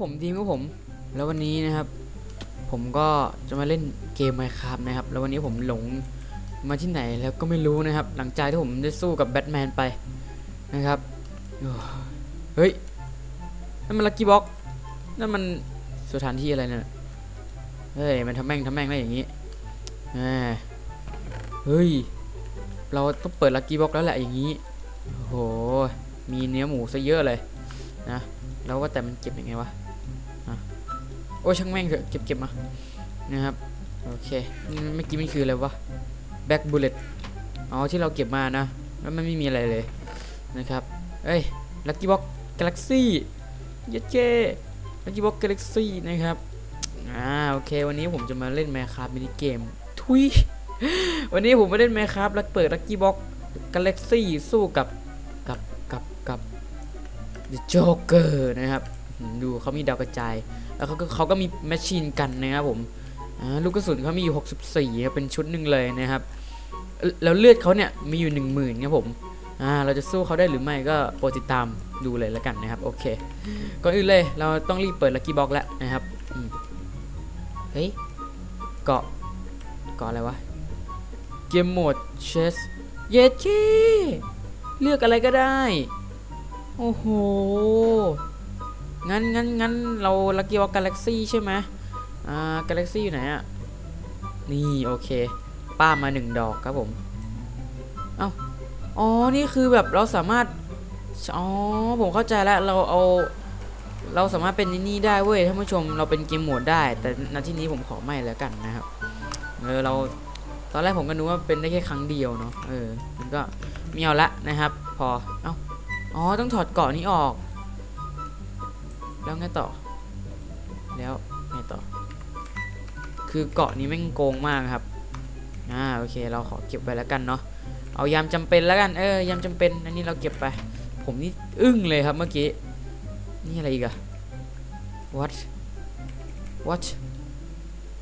ผมดีมครับผม แล้ววันนี้นะครับ ผมก็จะมาเล่นเกม Minecraft นะครับ แล้ววันนี้ผมหลงมาที่ไหนแล้วก็ไม่รู้นะครับ หลังจากที่ผมได้สู้กับแบทแมนไปนะครับเฮ้ยนั่นมันลักกี้บ็อกนั่นมันสถานที่อะไรเนี่ยเฮ้ยมันทำแม่งทำแม่งได้อย่างนี้เฮ้ยเราต้องเปิดลักกี้บ็อกแล้วแหละอย่างนี้โอ้โหมีเนื้อหมูซะเยอะเลยนะแล้วว่าแต่มันเก็บยังไงวะ โอ้ช่างแม่งเถอะเก็บเก็บมานะครับโอเคเมื่อกี้มันคืออะไรวะแบ็กบูเลตอ๋อที่เราเก็บมานะ แล้วมันไม่มีอะไรเลยนะครับเอ้ยลักกี้บ็อกกาแล็กซี่เยเจลักกี้บ็อกกาแล็กซี่นะครับอ่าโอเควันนี้ผมจะมาเล่นแมคคาร์มินิเกมทุยวันนี้ผมมาเล่นแมคคาร์แล้วเปิดลักกี้บ็อกกาแล็กซี่สู้กับกับกับกับ The Joker นะครับดูเขามีดาวกระจาย แล้วเขาก็เขาก็มีแมชชีนกันนะครับผมลูกกระสุนเขามีอยู่ 64 เป็นชุดหนึ่งเลยนะครับ แล้วเลือดเขาเนี่ยมีอยู่ 10,000ครับผมเราจะสู้เขาได้หรือไม่ก็โปรดติดตามดูเลยแล้วกันนะครับโอเคก่อนอื่นเลยเราต้องรีบเปิดลักกี้บ็อกแล้วนะครับเฮ้ยเกาะเกาะอะไรวะเกมโหมดเชสเยดเคเลือกอะไรก็ได้ โอ้โห งั้นงั้นงั้นเราลักกี้วอลกาแล็กซี่ใช่ไหมอ่ากาแล็กซี่อยู่ไหนอะนี่โอเค ป้ามาหนึ่งดอกครับผมเอ้าอ๋อ นี่คือแบบเราสามารถ อ๋อ ผมเข้าใจแล้ว เราเอา เราสามารถเป็นนี่ได้เว้ยท่านผู้ชม เราเป็นเกมโหมดได้ แต่ณที่นี้ผมขอไม่แล้วกันนะครับ เออ เรา ตอนแรกผมก็นึกว่าเป็นได้แค่ครั้งเดียวเนาะ เออ มันก็มีเอาละนะครับ พอ เอ้า อ๋อ ต้องถอดเกาะนี้ออก แล้วไงต่อ แล้วไงต่อ คือเกาะนี้แม่งโกงมากครับ อ่าโอเคเราขอเก็บไว้แล้วกันเนาะ เอายามจำเป็นแล้วกันเออยามจำเป็นอันนี้เราเก็บไป ผมนี่อึ้งเลยครับเมื่อกี้ นี่อะไรอีกอะ what what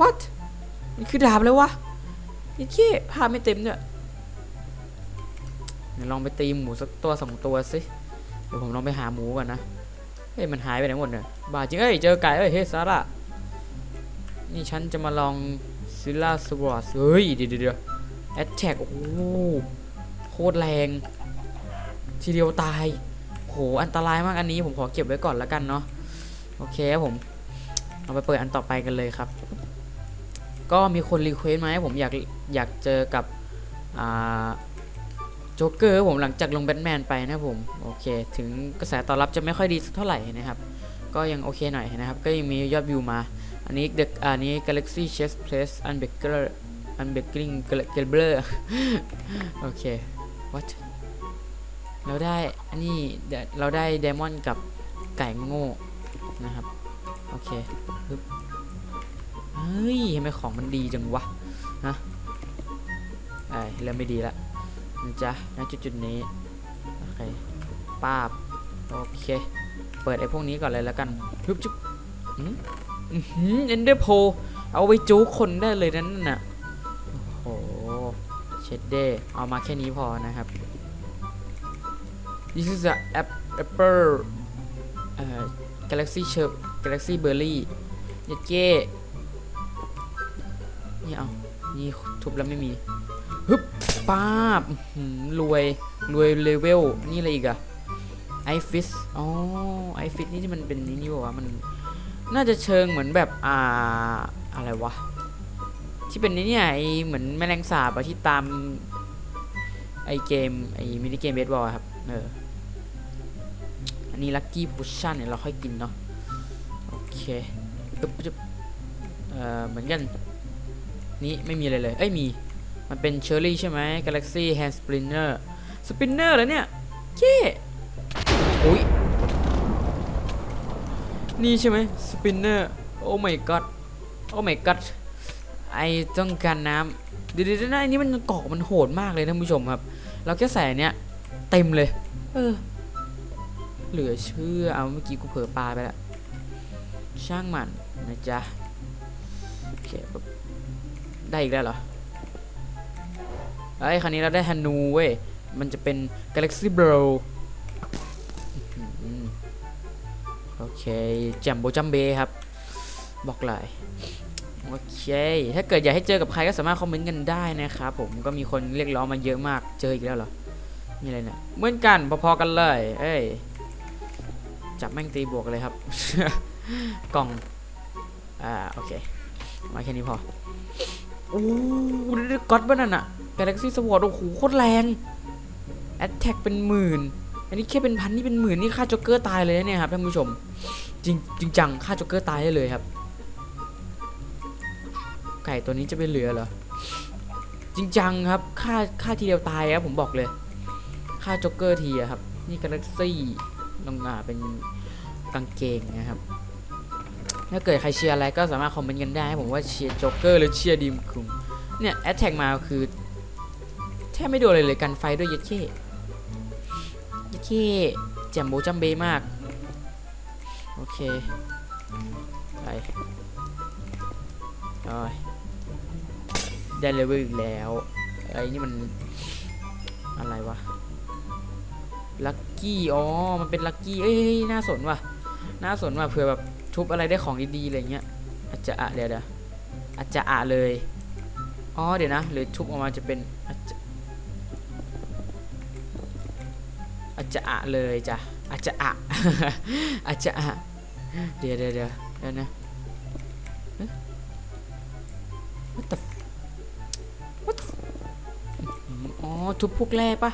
what นี่คือดาบเลยวะนี่เค้ผ้าไม่เต็มเนี่ยเดี๋ยวลองไปตีหมูสักตัวสองตัวสิ เดี๋ยวผมลองไปหาหมูก่อนนะ เฮ้ยมันหายไปไหนหมดเนี่ยบาจริงเอ้ยเจอไก่เอ้ยเฮ้ซาร่านี่ฉันจะมาลองซิลล่าสวอสเฮ้ยเดี๋ยวเดี๋ยวแอตแทกโอ้โหโคตรแรง ทีเดียวตายโหอันตรายมากอันนี้ผมขอเก็บไว้ก่อนแล้วกันเนาะโอเคครับผมเราไปเปิดอันต่อไปกันเลยครับ ก็มีคนรีเควสต์มาให้ผมอยากอยากเจอกับอ่า จ๊กเกอร์ผมหลังจากลงแบทแมนไปนะครับผมโอเค ถึงกระแสตอบรับจะไม่ค่อยดีสักเท่าไหร่นะครับ ก็ยังโอเคหน่อยนะครับ ก็ยังมียอดวิวมา อันนี้เด็กอันนี้ Galaxy Chess Place Unbreaker Unbreaking g a b l e r โอเค what เราได้อันนี้เราได้ไดมอนกับไก่โง่นะครับ โอเคปึ๊บเฮ้ยทำไมของมันดีจังวะฮะไอ้เริ่มไม่ดีละ นะจ๊ะณจุดจุดๆนี้ โอเคป้าบ โอเค เปิดไอ้พวกนี้ก่อนเลยแล้วกันฮึบจุ๊บอืมอือหือเอนเดอร์โพเอาไปจูคนได้เลยนั่นน่ะ โอ้โห เชดเดเอามาแค่นี้พอนะครับ This is a apple เอ่อ Galaxy Cher Galaxy Berry เย็ดเก้นี่เอา นี่ทุบแล้วไม่มี ฮึบป้าบรวยรวยเลเวลนี่อะไรอีกอะไอฟิสอ๋อไอฟิสนี่ที่มันเป็นนี่นี่วะมันน่าจะเชิงเหมือนแบบอ่าอะไรวะ ที่เป็นนี่เนี่ยไอเหมือนแมลงสาบอะที่ตามไอเกมไอมินิเกมเบสบอลครับเอออันนี้ลัคกี้พุชชั่นเนี่ยเราค่อยกินเนาะโอเคปึ๊บปึ๊บเอ่อเหมือนกัน นี่ไม่มีอะไรเลย เอ้ยมี มันเป็นเชอร์รี่ใช่ไหม Galaxy Hand Spinner Spinner แล้วเนี่ยเจ๊อุ้ยนี่ใช่ไหม Spinner โอ้ my god โอ้ my god ไอต้องการน้ำเดี๋ยวเดี๋ยวนะอันนี้มันเกาะมันโหดมากเลยท่านผู้ชมครับ เราแค่ใส่เนี้ยเต็มเลย เออ เหลือเชื่อเอาเมื่อกี้กูเผลอปลาไปแล้วช่างมันนะจ๊ะโอเคได้อีกแล้วเหรอ ไอ้คราวนี้เราได้ฮันูเว้ย มันจะเป็น Galaxy Bro โอเคแจมโบจัมเบครับ บอกเลยโอเค ถ้าเกิดอยากให้เจอกับใครก็สามารถคอมเมนต์กันได้นะครับผมก็มีคนเรียกร้องมาเยอะมากเจออีกแล้วเหรอมีอะไรเนี่ยเหมือนกันพอๆกันเลย เอ้ยจับแม่งตีบวกเลยครับ กล่อง อ่า โอเค มาแค่นี้พอ โอ้ก็อดบ้านั่นอะ กาแล็กซี่สวอตโอ้โหโคตรแรงแอตแทกเป็นหมื่น อันนี้แค่เป็นพันนี่เป็นหมื่นนี่ฆ่าจ็อกเกอร์ตายเลยนะเนี่ยครับท่านผู้ชม จริงจริงจังฆ่าจ็อกเกอร์ตายได้เลยครับ ไก่ตัวนี้จะไปเหลือเหรอ จริงจังครับฆ่าฆ่าทีเดียวตายครับผมบอกเลยฆ่าจ็อกเกอร์ทีครับ นี่กาแล็กซี่ลงมาเป็นกางเกงนะครับถ้าเกิดใครเชียร์อะไรก็สามารถคอมเมนต์กันได้ผมว่าเชียร์จ็อกเกอร์หรือเชียร์ดีมคุงเนี่ยแอตแทกมาคือ แทบไม่โดนเลยเลยกันไฟด้วยยัดเข้ยัดเข้แจมโบจัมเบมาก โอเค ไปโอ้ยได้เลเวลอีกแล้ว ไอ้นี่มันอะไรวะ ลัคกี้ อ๋อ มันเป็นลัคกี้ เอ้ย น่าสนว่ะ น่าสนว่ะ เผื่อแบบทุบอะไรได้ของดีๆอะไรเงี้ย อาจจะอะเดี๋ยวเดี๋ยวอาจจะอะเลย อ๋อ เดี๋ยวนะ หรือทุบออกมาจะเป็นอาจจะ จะอะเลยจ้ะอาจจะอะอาจจะอะเดี๋ยวเดี๋ยวเดี๋ยวเดี๋ยวนะ what the what the อ๋อทุบพวกแร่ปะ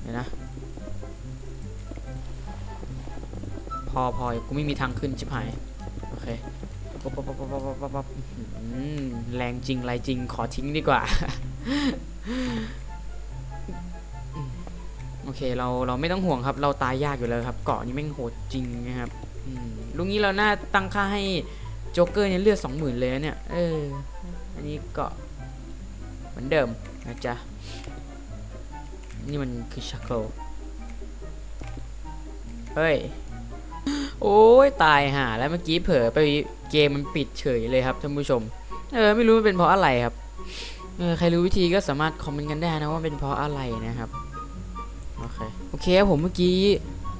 เดี๋ยวนะ พอพอกูไม่มีทางขึ้นชิบหาย โอเคปั๊บปั๊บปั๊บปั๊บปั๊บปั๊บปั๊บอื้อหือแรงจริงไรจริงขอทิ้งดีกว่า เคเราเราไม่ต้องห่วงครับ เราตายยากอยู่แล้วครับ เกาะนี้แม่งโหดจริงนะครับลุงนี้เราน่าตั้งค่าให้โจ๊กเกอร์เนี่ยเลือดสองหมื่นเลยนเนี่ย เออ อันนี้เกาะเหมือนเดิมนะจ๊ะ นี่มันคือชักเกิลเฮ้ย โอ้ยตายห่าแล้วเมื่อกี้เผลอไปเกมมันปิดเฉยเลยครับท่านผู้ชม เออไม่รู้มันเป็นเพราะอะไรครับ เออใครรู้วิธีก็สามารถคอมเมนต์กันได้นะว่าเป็นเพราะอะไรนะครับ โอเคโอเคครับผมเมื่อกี้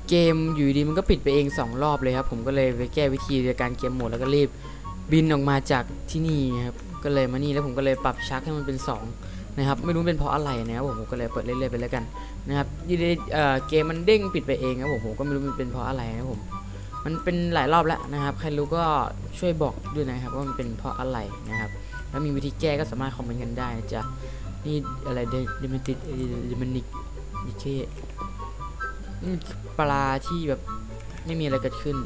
เกมอยู่ดีมันก็ปิดไปเอง 2 รอบเลยครับ ผมก็เลยไปแก้วิธีในการเกมโหมดแล้วก็รีบบินออกมาจากที่นี่ครับก็เลยมานี่แล้วผมก็เลยปรับชักให้มันเป็น 2 นะครับ ไม่รู้เป็นเพราะอะไรนะครับผมผมก็เลยเปิดเรื่อยๆไปแล้วกันนะครับอยูดีๆเอ่อเกมมันเด้งปิดไปเองครับผมผมก็ไม่รู้มันเป็นเพราะอะไรนะครับผมมันเป็นหลายรอบแล้วนะครับ ใครรู้ก็ช่วยบอกด้วยนะครับว่ามันเป็นเพราะอะไรนะครับ แล้วมีวิธีแก้ก็สามารถคอมเมนต์กันได้นะจ๊ะนี่อะไรเดเมันติดเดมันนิก นิเคนี่ปลาที่แบบไม่มีอะไรเกิดขึ้น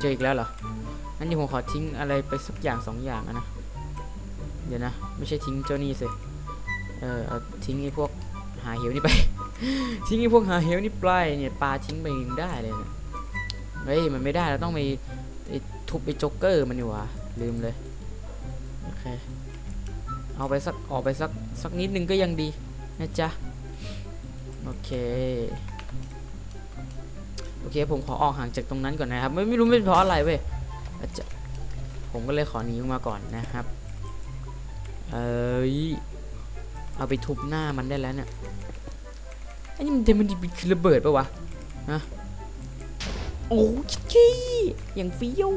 เจออีกแล้วเหรองั้นเดี๋ยวผมขอทิ้งอะไรไปสักอย่างสองอย่างนะ เดี๋ยวนะ ไม่ใช่ทิ้งเจ้านี่สิ เออเอาทิ้งไอ้พวกหาเหวนี่ไป ทิ้งไอ้พวกหาเหวนี่ไปเนี่ยปลาทิ้งไปยังได้เลยเนะเฮ้ยมันไม่ได้เราต้องไปทุบไปจ็อกเกอร์มันอยู่วะลืมเลย โอเค เอาไปสักออกไปสักสักนิดนึงก็ยังดีนะจ๊ะ โอเค โอเคผมขอออกห่างจากตรงนั้นก่อนนะครับ ไม่ไม่รู้เป็นเพราะอะไรเว้ยจะผมก็เลยขอหนีออกมาก่อนนะครับ เอ้ยเอาไปทุบหน้ามันได้แล้วเนี่ยไอ้นี่มันเดมันดิคือระเบิดปะวะฮะโอ้ชิกี้อย่างเฟี้ยว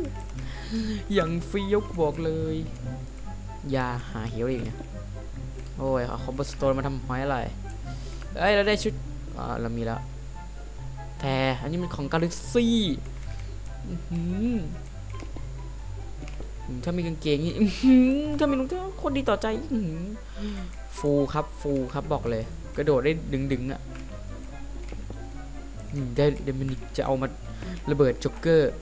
อย่างเฟี้ยวกูบอกเลย ยาหาเหวอีกเนี่ยโอ้ยเอาคอมโบสโตนมาทำหอยอะไรเอ้ยเราได้ชุดอ่าเรามีแล้วแต่อันนี้มันของกาแล็กซี่ถ้ามีกางเกงนี่ถ้ามีรองเท้าคนดีต่อใจอฟูครับฟูครับบอกเลย กระโดดได้ดึงดึงๆอะได้เดมินิกจะเอามาระเบิดจ็อกเกอร์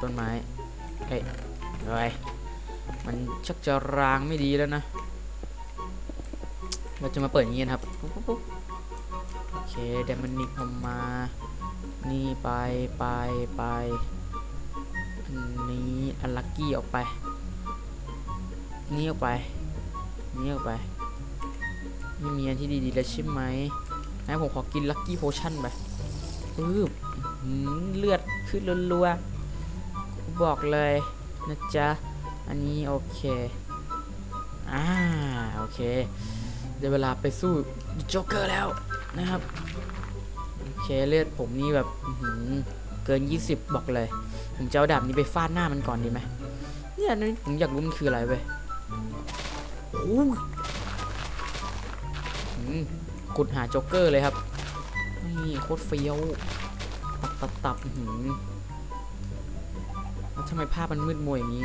ต้นไม้เอ้ เฮ้ยมันชักจะรางไม่ดีแล้วนะ เราจะมาเปิดอย่างนี้นะครับโอเคเดมินิกเอามา นี่ไปไปไปอันนี้อันลักกี้ออกไป นี่ออกไป นี่ออกไป ไม่มีอันที่ดีๆแล้วใช่ไหมงั้นผมขอกินลักกี้โพชั่นไปปึ๊บอื้อเลือดขึ้นรัวๆบอกเลย นะจ๊ะ อันนี้โอเค อ่า โอเคได้เวลาไปสู้โจ๊กเกอร์แล้วนะครับ โอเคเลือดผมนี่แบบเกิน 20 บอกเลย ผมจะเอาดาบนี้ไปฟาดหน้ามันก่อนดีไหมเนี่ยนี่ผมอยากรู้มันคืออะไรเว้ยโอ้ยอืมขุดหาโจ๊กเกอร์เลยครับ นี่โคตรเฟี้ยว ตับตับตับหือแล้ว ทำไมภาพมันมืดมัวอย่างนี้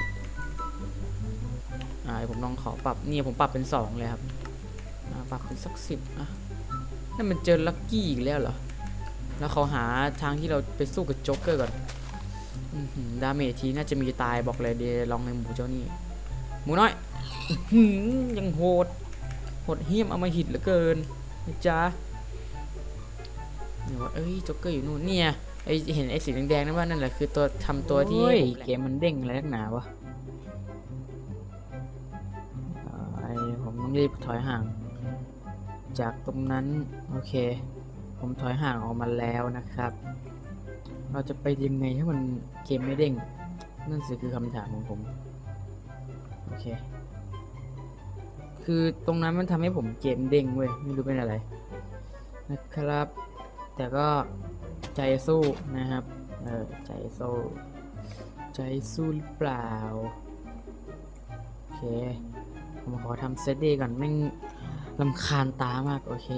อ่าเดี๋ยวผมลองขอปรับเนี่ยผมปรับเป็นสองเลยครับปรับเป็นสักสิบอะนั่นมันเจอลักกี้อีกแล้วเหรอ แล้วเขาหาทางที่เราไปสู้กับโจ๊กเกอร์ก่อนดาเมจทีน่าจะมีตายบอกเลยเดี๋ยวลองในหมูเจ้านี่ หมูน้อยยังโหด โหดเหี้ยมเอามาหิดเหลือเกินนะจ๊ะเดี๋ยวว่าเอ้ยโจ๊กเกอร์อยู่นู่นเนี่ย ไอเห็นไอสีแดงๆนั่นว่านั่นแหละคือตัวทำตัวที่โอ้ยเกมมันเด้งอะไรนักหนาวะอ่าไอผมต้องรีบถอยห่าง จากตรงนั้น โอเค ผมถอยห่างออกมาแล้วนะครับ เราจะไปยังไงให้มันเกมไม่เด้ง นั่นสิคือคำถามของผม โอเค คือตรงนั้นมันทำให้ผมเกมเด้งเว้ย ไม่รู้เป็นอะไร นะครับ แต่ก็ ใจสู้นะครับ เออ ใจสู้ ใจสู้หรือเปล่า โอเค ผมขอทำเซตดีก่อนแม่งลำคาญตามาก โอเค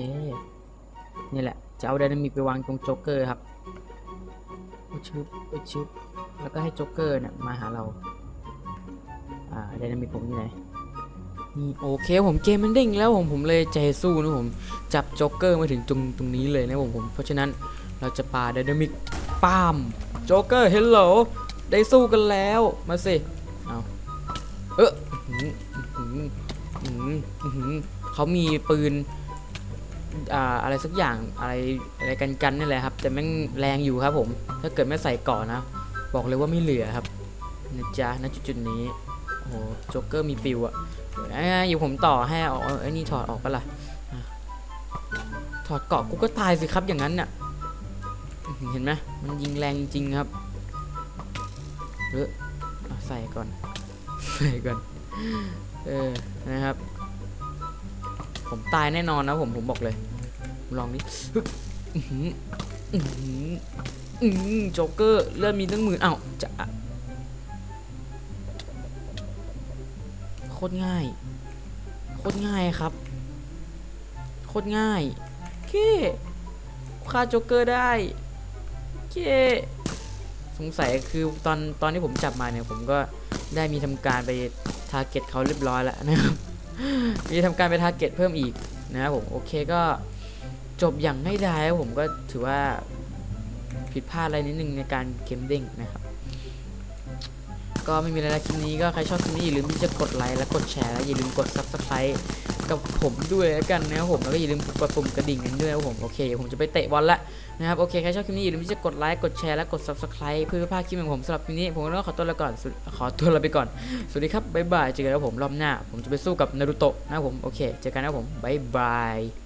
นี่แหละ จะเอาไดนามิกไปวางตรงโจ๊กเกอร์ครับอุชึบอุชึบแล้วก็ให้โจ๊กเกอร์เนี่ยมาหาเรา อ่าไดนามิกผมอยู่ไหน โอเคผมเกมมันเด้งแล้วผมผมเลยใจสู้นะผมจับโจ๊กเกอร์มาถึงตรงตรงนี้เลยนะผมผมเพราะฉะนั้นเราจะปาไดนามิกป้ามโจ๊กเกอร์เฮลโหลได้สู้กันแล้วมาสิเอาเออเขามีปืนอ่าอะไรสักอย่างอะไรอะไรกันกันนี่แหละครับ แต่แม่งแรงอยู่ครับผม ถ้าเกิดไม่ใส่ก่อนนะ บอกเลยว่าไม่เหลือครับนะจ๊ะณจุดๆนี้ โอ้โหโจ๊กเกอร์มีปิวอะอ้ยอยู่ผมต่อให้เอาเอาไอ้นี่ถอดออกปะล่ะอะถอดเกาะกูก็ตายสิครับอย่างนั้นน่ะเห็นไหมมันยิงแรงจริงครับเออเอใส่ก่อนใส่ก่อนเออนะครับ ผมตายแน่นอนนะผมผมบอกเลย ลองดิฮึบอื้อือออืออื้อหือโจ๊กเกอร์เริ่มมีตั้งหมื่นอ้าวจะ ตรง่าย โคตรง่ายครับ โคตรง่ายเก้ฆ่าโจ๊กเกอร์ได้เก้สงสัยคือตอนตอนที่ผมจับมาเนี่ย ผมก็ได้มีทำการไปทาร์เก็ตเขาเรียบร้อยแล้วนะครับ มีทำการไปทาร์เก็ตเพิ่มอีกนะครับผมโอเคก็จบอย่างไม่ได้ครับผมก็ถือว่าผิดพลาดอะไรนิดนึงในการเกมเด้งนะครับ ก็ไม่มีอะไรแล้วคลิปนี้ก็ใครชอบคลิปนี้อย่าลืมที่จะกดไลค์และกดแชร์และอย่าลืมกด subscribe กับผมด้วยแล้วกันนะครับผมแล้วก็อย่าลืมกดปุ่มกระดิ่งกันด้วยนะครับผมโอเคเดี๋ยวผมจะไปเตะบอลละนะครับโอเคใครชอบคลิปนี้อย่าลืมที่จะกดไลค์กดแชร์และกด subscribe เพื่อไม่พลาดคลิปของผมสำหรับคลิปนี้ผมก็ขอตัวลาก่อนขอตัวลาไปก่อนสวัสดีครับบ๊ายบายเจอกันแล้วผมรอบหน้า ผมจะไปสู้กับนารูโตะนะครับผมโอเคเจอกันนะครับผมบ๊ายบาย